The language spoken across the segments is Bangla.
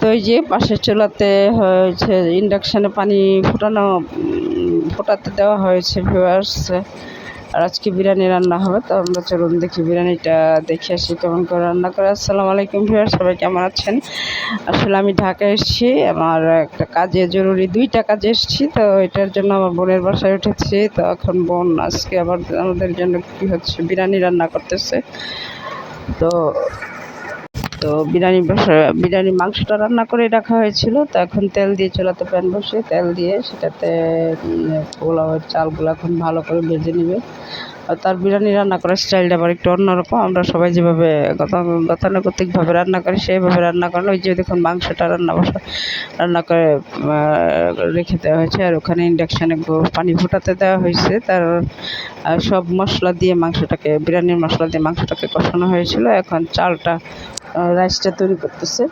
তো এই যে পাশের চুলাতে হয়েছে ইন্ডাকশানে পানি ফোটানো ফোটাতে দেওয়া হয়েছে ভিউয়ার্স আর আজকে বিরিয়ানি রান্না হবে, তো আমরা চলুন দেখি বিরিয়ানিটা, দেখে আসি কেমন করে রান্না করে। আসসালামু আলাইকুম ভিউয়ার্স সবাই কেমন আছেন? আসলে আমি ঢাকায় এসেছি, আমার একটা কাজে জরুরি, দুইটা কাজে এসেছি, তো এটার জন্য আমার বোনের বাসায় উঠেছি, তো এখন বোন আজকে আবার আমাদের জন্য কী হচ্ছে, বিরিয়ানি রান্না করতেছে। তো তো বিরিয়ানি বিরিয়ানির বিরিয়ানি মাংসটা রান্না করে রাখা হয়েছিল। তো এখন তেল দিয়ে চুলাতে প্যান বসিয়ে তেল দিয়ে সেটাতে পোলাওয়ের চালগুলো এখন ভালো করে ভেজে নেবে। আর তার বিরিয়ানি রান্না করার স্টাইলটা আবার একটু অন্যরকম। আমরা সবাই যেভাবে গতা- গতানুগতিকভাবে রান্না করি, সেইভাবে রান্না করেন। ওই যে দেখুন, মাংসটা রান্না বসা, রান্না করে রেখে দেওয়া হয়েছে। আর ওখানে ইন্ডাকশানে পানি ফোটাতে দেওয়া হয়েছে। তার সব মশলা দিয়ে মাংসটাকে, বিরিয়ানির মশলা দিয়ে মাংসটাকে কষানো হয়েছিল। এখন চালটা রাইসটা তৈরি করতেছে।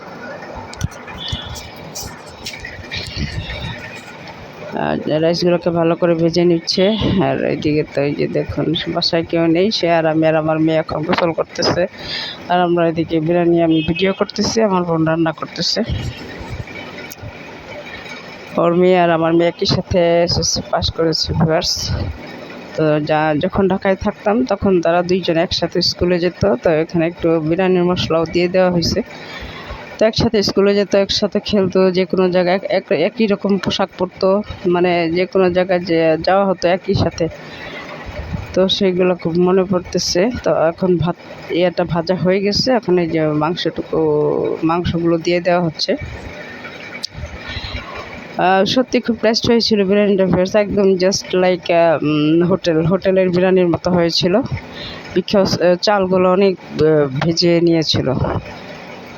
আর রাইসগুলোকে ভালো করে ভেজে নিচ্ছে। আর এইদিকে তো এই যে দেখুন, বাসায় কেউ নেই, সে আর আমি আর আমার মেয়ে এখন গোসল করতেছে। আর আমরা এদিকে বিরিয়ানি আমি ভিডিও করতেছি, আমার বোন রান্না করতেছে। ওর মেয়ে আর আমার মেয়ে একই সাথে এসএসসি পাস করেছে ভিউয়ার্স তো যা, যখন ঢাকায় থাকতাম, তখন তারা দুইজন একসাথে স্কুলে যেত, তো এখানে একটু বিরিয়ানির মশলাও দিয়ে দেওয়া হয়েছে। তো একসাথে স্কুলে যেত, একসাথে খেলতো, যে কোনো জায়গায়, এক, এক- একই রকম পোশাক পরতো মানে যে কোনো জায়গায় যে যাওয়া হতো একই সাথে। তো সেগুলো খুব মনে পড়তেছে। তো এখন ভাত, ইয়েটা ভাজা হয়ে গেছে। এখন এই যে মাংসটুকু, মাংসগুলো দিয়ে দেওয়া হচ্ছে। সত্যি খুব টেস্ট হয়েছিল বিরিয়ানিটা ফেরস একদম জাস্ট লাইক হোটেল, হোটেলের বিরিয়ানির মতো হয়েছিল। বিকজ চালগুলো অনেক ভেজে নিয়েছিল।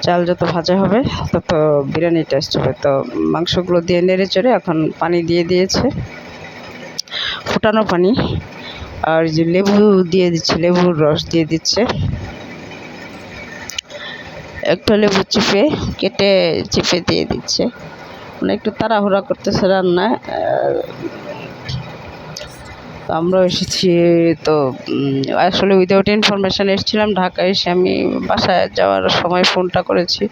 চাল যত ভাজা হবে, তত বিরিয়ানি টেস্ট হবে। তো মাংসগুলো দিয়ে নেড়ে চেড়ে এখন পানি দিয়ে দিয়েছে। ফুটানো পানি। আর যে লেবু দিয়ে দিচ্ছে, লেবুর রস দিয়ে দিচ্ছে। একটা লেবু চিপে, কেটে চিপে দিয়ে দিচ্ছে। মানে একটু তাড়াহুড়া করতেছে রান্না তো আমরা এসেছি, তো আসলে উইদাউট ইনফরমেশান এসেছিলাম, ঢাকায় এসে আমি বাসায় যাওয়ার সময় ফোনটা করেছি।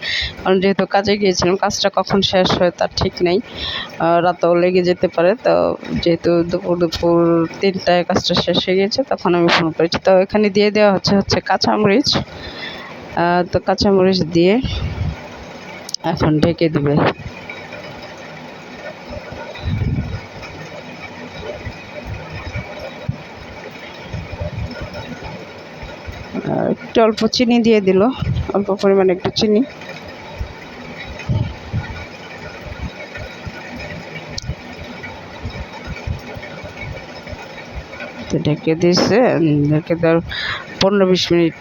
কারণ যেহেতু কাজে গিয়েছিলাম, কাজটা কখন শেষ হয় তার ঠিক নেই রাতও লেগে যেতে পারে। তো যেহেতু দুপুর দুপুর তিনটায় কাজটা শেষ হয়ে গিয়েছে, তখন আমি ফোন করেছি। তো এখানে দিয়ে দেওয়া হচ্ছে হচ্ছে কাঁচামরিচ তো কাঁচামরিচ দিয়ে এখন ঢেকে দিবে। একটু অল্প চিনি দিয়ে দিল। অল্প পরিমাণে একটু চিনি। ঢেকে দিয়েছে ঢেকে দেওয়ার পনেরো বিশ মিনিট।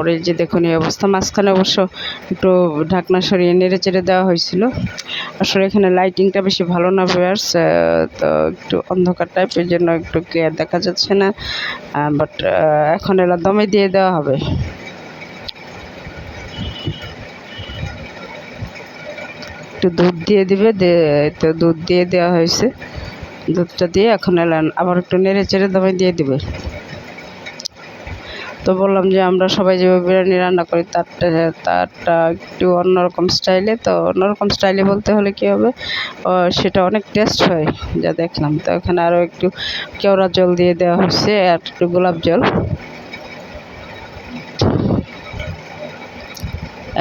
পরে যে দেখুন এই অবস্থা, মাঝখানে অবশ্য একটু ঢাকনা সরিয়ে নেড়ে চেড়ে দেওয়া হয়েছিল। আসলে এখানে লাইটিংটা বেশি ভালো না ভিউয়ার্স তো একটু অন্ধকার টাইপের জন্য একটু ক্লিয়ার দেখা যাচ্ছে না। বাট এখন এলা দমে দিয়ে দেওয়া হবে। একটু দুধ দিয়ে দিবে তো দুধ দিয়ে দেওয়া হয়েছে। দুধটা দিয়ে এখন এলান আবার একটু নেড়ে চেড়ে দমে দিয়ে দিবে। তো বললাম যে আমরা সবাই যেভাবে বিরিয়ানি রান্না করি তারটা তারটা একটু অন্যরকম স্টাইলে। তো অন্যরকম স্টাইলে বলতে হলে কী হবে? সেটা অনেক টেস্ট হয়, যা দেখলাম। তো এখানে আরও একটু কেওড়া জল দিয়ে দেওয়া হচ্ছে আর একটু গোলাপ জল।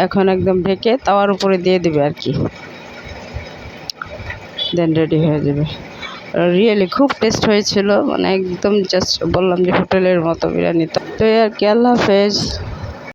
এখন একদম ঢেকে তাওয়ার উপরে দিয়ে দিবে আর কি। দেন রেডি হয়ে যাবে। রিয়েলি খুব টেস্ট হয়েছিল। মানে একদম জাস্ট বললাম যে হোটেলের মতো বিরিয়ানি তো এই আর কি, আল্লাহ হাফেজ।